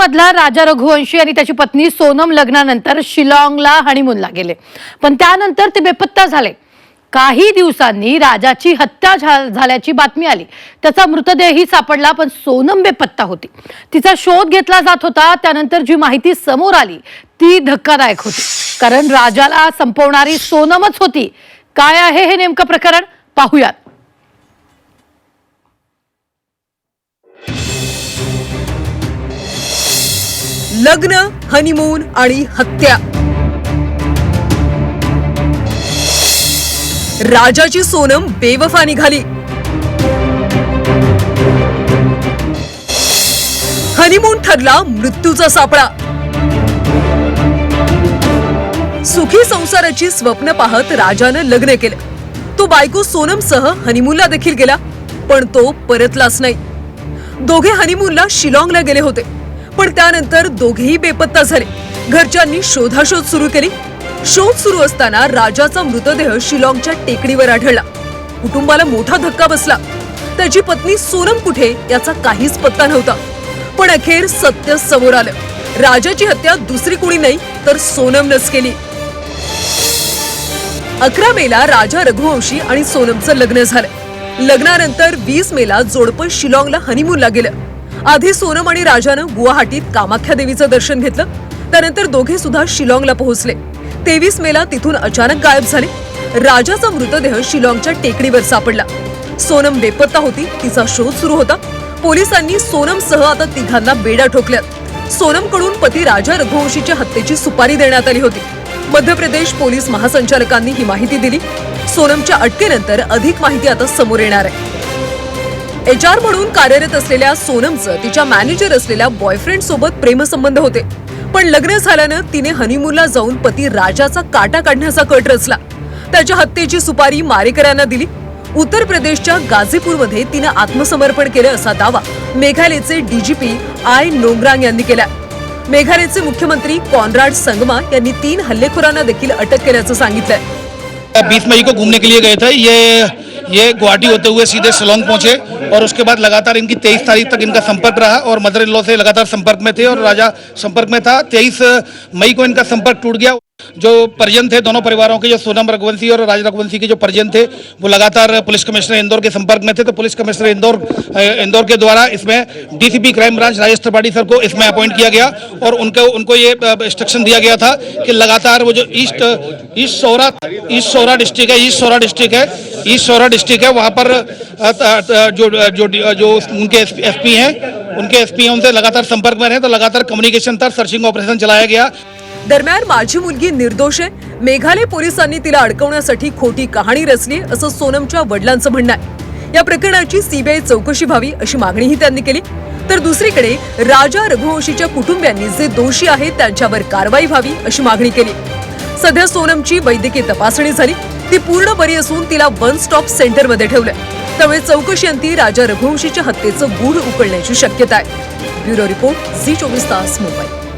मधला राजा रघुवंशी आणि त्याची पत्नी सोनम लग्नानंतर शिलाँगला हनीमूनला गेले. पण त्यानंतर ते बेपत्ता झाले. काही दिवसांनी राजाची हत्या झाल्याची बातमी आली. त्याचा मृतदेहही सापडला पण सोनम बेपत्ता होती. तिचा शोध घेतला जात होता त्यानंतर जी माहिती समोर आली ती धक्कादायक होती. कारण राजाला संपवणारी सोनमच होती. काय आहे हे नेमकं प्रकरण? पाहूयात. लग्न हनीमून आणि हत्या. राजाची सोनम बेवफा निघाली हनीमून ठरला मृत्यूचा सापळा. सुखी संसाराची स्वप्न पाहत राजानं लग्न केलं. तो बायको सोनमसह हनीमूनला देखील गेला पण तो परतलाच नाही. दोघे हनीमूनला शिलाँगला गेले होते. पण त्यानंतर दोघेही बेपत्ता झाले. घरच्यांनी शोधाशोध सुरू केली. शोध सुरू असताना राजाचा मृतदेह शिलाँगच्या टेकडीवर आढळला. कुटुंबाला मोठा धक्का बसला. त्याची पत्नी सोनम कुठे याचा काहीच पत्ता नव्हता. पण अखेर सत्य समोर आलं. राजाची हत्या दुसरी कुणी नाही तर सोनमनच केली. अकरा मेला राजा रघुवंशी आणि सोनमचं लग्न झालं. लग्नानंतर वीस मेला जोडपं शिलाँगला हनीमूनला गेलं. आधी सोनम आणि राजानं गुवाहाटीत कामाख्या देवीचं दर्शन घेतलं. त्यानंतर दोघे सुद्धा शिलाँगला पोहोचले. तेवीस मेला तिथून अचानक गायब झाले. राजाचा मृतदेह शिलाँगच्या टेकडीवर सापडला. सोनम बेपत्ता होती तिचा शोध सुरू होता. पोलिसांनी सोनमसह आता तिघांना बेड्या ठोकल्यात सोनमकडून पती राजा रघुवंशीच्या हत्येची सुपारी देण्यात आली होती. मध्य प्रदेश पोलीस महासंचालकांनी ही माहिती दिली. सोनमच्या अटकेनंतर अधिक माहिती आता समोर येणार आहे. एच आर म्हणून कार्यरत असलेल्या सोनमचं तिच्या मॅनेजर असलेल्या बॉयफ्रेंड सोबत प्रेमसंबंध होते. पण लग्न झाल्यानं तिने हनीमूनला जाऊन पती राजाचा काटा काढण्याचा कट रचला. त्याच्या हत्येची सुपारी मारेकऱ्यांना दिली. उत्तर प्रदेशच्या गाझीपूरमध्ये तिनं आत्मसमर्पण केलं असा दावा मेघालयचे डीजीपी आय नोंगरांग यांनी केला मेघालयचे मुख्यमंत्री कॉनराड संगमा यांनी तीन हल्लेखोरांना देखील अटक केल्याचं सांगितलंय. बीस मई को घूमने के लिए गए थे. ये ये गुवाहाटी होते हुए सीधे शिलोंग पहुँचे और उसके बाद लगातार इनकी तेईस तारीख तक इनका संपर्क रहा और मदर इन लॉ से लगातार संपर्क में थे और राजा संपर्क में था। तेईस मई को इनका संपर्क टूट गया। जो परिजन थे दोनों परिवारों के, जो सोनम रघुवंशी और राज रघुवंशी के जो परिजन थे, वो लगातार पुलिस कमिश्नर इंदौर के संपर्क में थे। तो पुलिस कमिश्नर इंदौर इंदौर के द्वारा इसमें DCP crime branch Rajesh Tripathi sir को इसमें अपॉइंट किया गया और उनको उनको ये इंस्ट्रक्शन दिया गया था कि लगातार वो जो ईस्ट ईस्ट सौरा ईस्ट सौरा डिस्ट्रिक्ट है ईस्ट सौरा डिस्ट्रिक्ट है ईस्ट सौरा डिस्ट्रिक्ट है, वहाँ पर जो जो जो उनके एसपी हैं, उनके एस हैं, उनसे लगातार संपर्क में रहे तो लगातार कम्युनिकेशन था सर्चिंग ऑपरेशन चलाया गया। दरम्यान माझी मुलगी निर्दोष आहे. मेघालय पोलिसांनी तिला अडकवण्यासाठी खोटी कहाणी रचली असं सोनमच्या वडिलांचं म्हणणं आहे. या प्रकरणाची सीबीआय चौकशी व्हावी अशी मागणीही त्यांनी केली. तर दुसरीकडे राजा रघुवंशीच्या कुटुंबियांनी जे दोषी आहेत त्यांच्यावर कारवाई व्हावी अशी मागणी केली. सध्या सोनमची वैद्यकीय तपासणी झाली. ती पूर्ण बरी असून तिला वन स्टॉप सेंटरमध्ये ठेवलंय. त्यामुळे चौकशी अंती राजा रघुवंशीच्या हत्येचं गूढ उकळण्याची शक्यता आहे. ब्युरो रिपोर्ट झी चोवीस तास मुंबई.